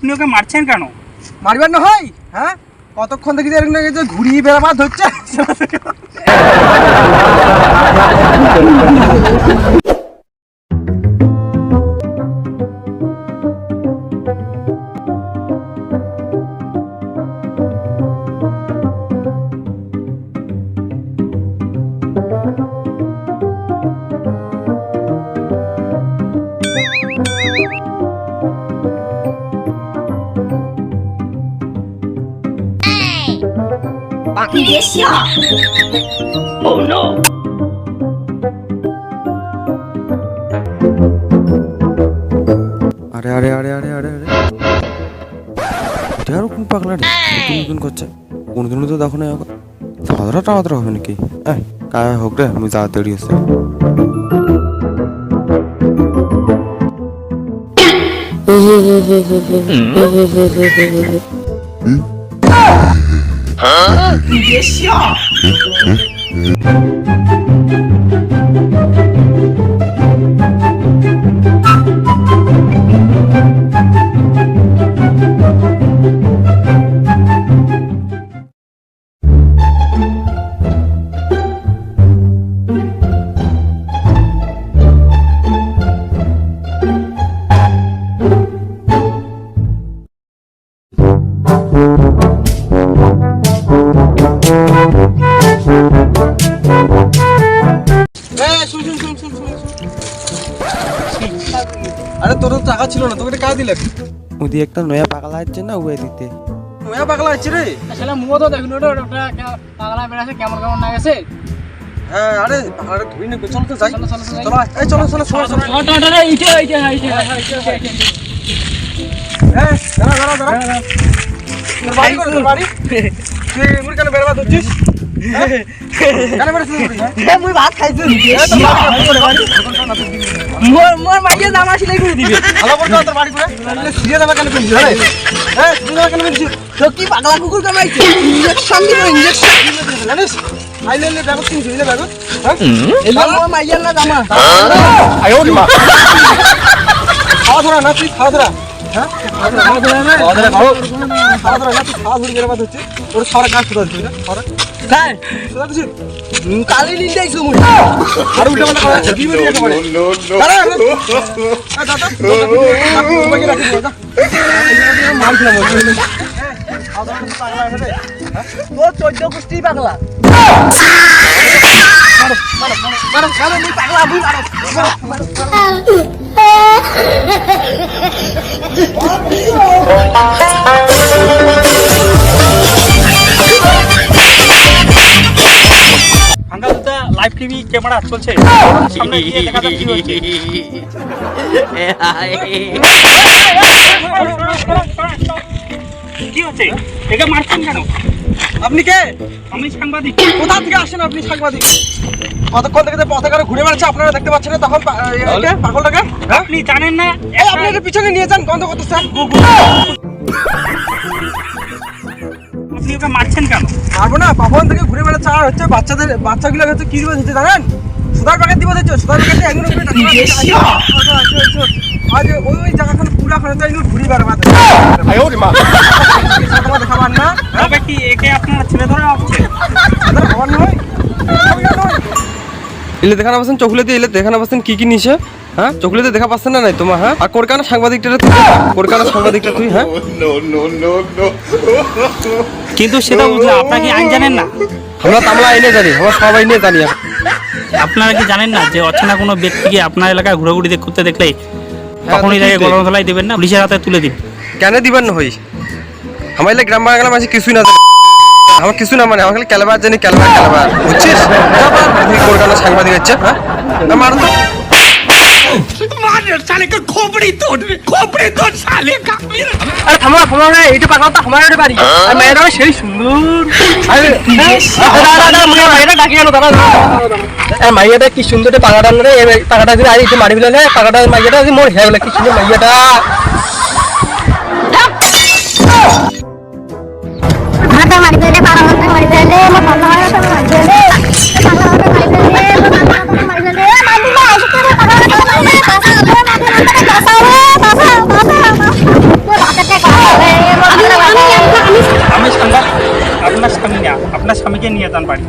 আপনি ওকে মারছেন কেন? মারবার না হয় হ্যাঁ? কতক্ষণ থেকে যে ঘুরিয়ে বেড়াবার ধরছে আরে আরে আরে আরে আরে আরে। এটা আরও কোন পাগলা রে নতুন নতুন করছে। কোনদিন তো দেখো না সাদরা টামাত্রা হবে নাকি? এ কায় হোক রে আমি যা দেরি আছে 你别笑。আরে তোর তো টাকা ছিল না তোকে কাজ দিলে? ওদি একটা নয়া পাগলা আছে না ওয়ে দিতে? নয়া পাগলা আছে রে। আসলে মুও তো দেখুন ওটা ওটা পাগলা বেড়াছে কেমন কেমন না গেছে? হ্যাঁ আরে পাগলাটা ধুই না চল তো যাই। চলো, চলো, চলো। চলো এই চলো চলো চলো চলো। না, এইটা এইটা এইটা এইটা হ্যাঁ দাঁড়া দাঁড়া দাঁড়া। তোর বাড়ি করে তোর বাড়ি? তুই মুড়ি কেন বেরবা মুই ভাত খাইছি। মোর মোর মাইয়া জামা সেলাই করে দিবে। ভালো করে তোর বাড়ি করে তাহলে সিরিয়া কেন কিনছিস আরে সিরিয়া যাবে কেন কিনছিস তো কি পাগলা কুকুর কামাইছে ইঞ্জেকশন দিব ইঞ্জেকশন। জানিস? আইলে লে ব্যাগ কিনছিস লে ব্যাগ? হ্যাঁ? এলা মোর মাইয়া না জামা। খাওয়া ধরা না তুই খাওয়া ধরা। হ্যাঁ? খাওয়া ধরা না। খাওয়া ধরা খাও খাওয়া ধরা না তুই খাওয়া ধরে ওর খাওয়ার কাজ কোথায় তুই না। কোথায় দিছিস কালি লিন যাইছো মুই। আর উল্টা পাল্টা খাওয়া কি বলি? একেবারে দাঁড়া। দাঁড়া দাঁড়া। তোমাকে রাখি দাও মাল খেলাম তোর চোদ্দ কুষ্টি পাগলা মারো মারো মুই পাগলা। মুই মারো ভাঙ্গা লাইভ টিভি ক্যামেরা চলছে। সামনে গিয়ে দেখা যাক কি হচ্ছে। কি হচ্ছে? একে মারছেন কেন? আপনি কে? আমি সাংবাদিক। কোথা থেকে আসেন আপনি সাংবাদিক? কতক্ষণ থেকে যে পতাকা ঘুরে বেড়াচ্ছে আপনারা দেখতে পাচ্ছেন না তখন পাগলটাকে? হ্যাঁ? আপনি জানেন না আপনি পিছনে নিয়ে যান গন্ধ করতেছে আপনি ওকে মারছেন কেন? পারব না পাবন থেকে ঘুরে বেড়াচ্ছে? আর হচ্ছে বাচ্চাদের বাচ্চাগুলো হচ্ছে কি দিবস হচ্ছে জানেন? সুদার প্যাকেট দিব দিচ্ছে সুদার প্যাকেটে একজন যে ওই ওই জায়গাখানে পুরা খানে তাই ঘুরি বেড়াবা। দেখাবার না হ্যাঁ? তবে কি একে আপনারা ছেলে ধরা হচ্ছে খাবার নয়। খাবার নয় এলে দেখা না পাচ্ছেন চকুলেতে এলে দেখা না পাচ্ছেন কি কি নিছে? হ্যাঁ? চকুলেতে দেখা পাচ্ছেন না নাই তোমার হ্যাঁ? আর কোরকানা সাংবাদিকটা তুই কোরকানা সাংবাদিকটা তুই হ্যাঁ? কিন্তু সেটা বুঝলে আপনারা কি আইন জানেন না। আমরা তামলা এনে জানি আমরা সবাই নিয়ে জানি। আপনারা কি জানেন না যে অচেনা কোনো ব্যক্তিকে আপনার এলাকায় ঘোরাঘুরি করতে দেখলে কখনই তাকে ঠিক। গরম তলায় দেবেন না? পুলিশের হাতে তুলে দিন। কেন দিবেন না হই? আমার এলে গ্রাম বাংলা মাঝে কিছুই না জানি। আমার কিছু না মানে আমার খালি ক্যালবার জানি ক্যালবার ক্যালবার। বুঝছিস? কোরকানা সাংবাদিক হচ্ছে হ্যাঁ? আরে আর মেয়েরা সেই আরে ডাকি দাদা? মাইয়াটা কি সুন্দর পাগাটা রে একটু মারি ফেলে পাগাটা মাইয়াটা মোর হেয়া কি সুন্দর মাইয়াটা। আপনার স্বামী না আপনার স্বামীকে নিয়ে যান বাড়ি।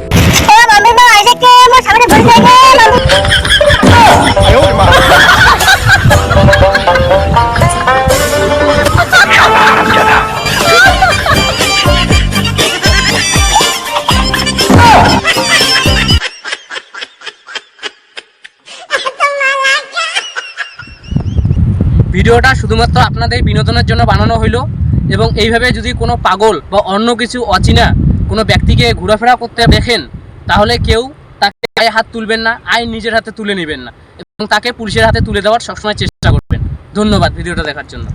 ভিডিওটা শুধুমাত্র আপনাদের বিনোদনের জন্য বানানো হইল এবং এইভাবে যদি কোনো পাগল বা অন্য কিছু অচেনা কোনো ব্যক্তিকে ঘোরাফেরা করতে দেখেন, তাহলে কেউ তাকে গায়ে হাত তুলবেন না আয় নিজের হাতে তুলে নেবেন না এবং তাকে পুলিশের হাতে তুলে দেওয়ার সবসময় চেষ্টা করবেন। ধন্যবাদ ভিডিওটা দেখার জন্য।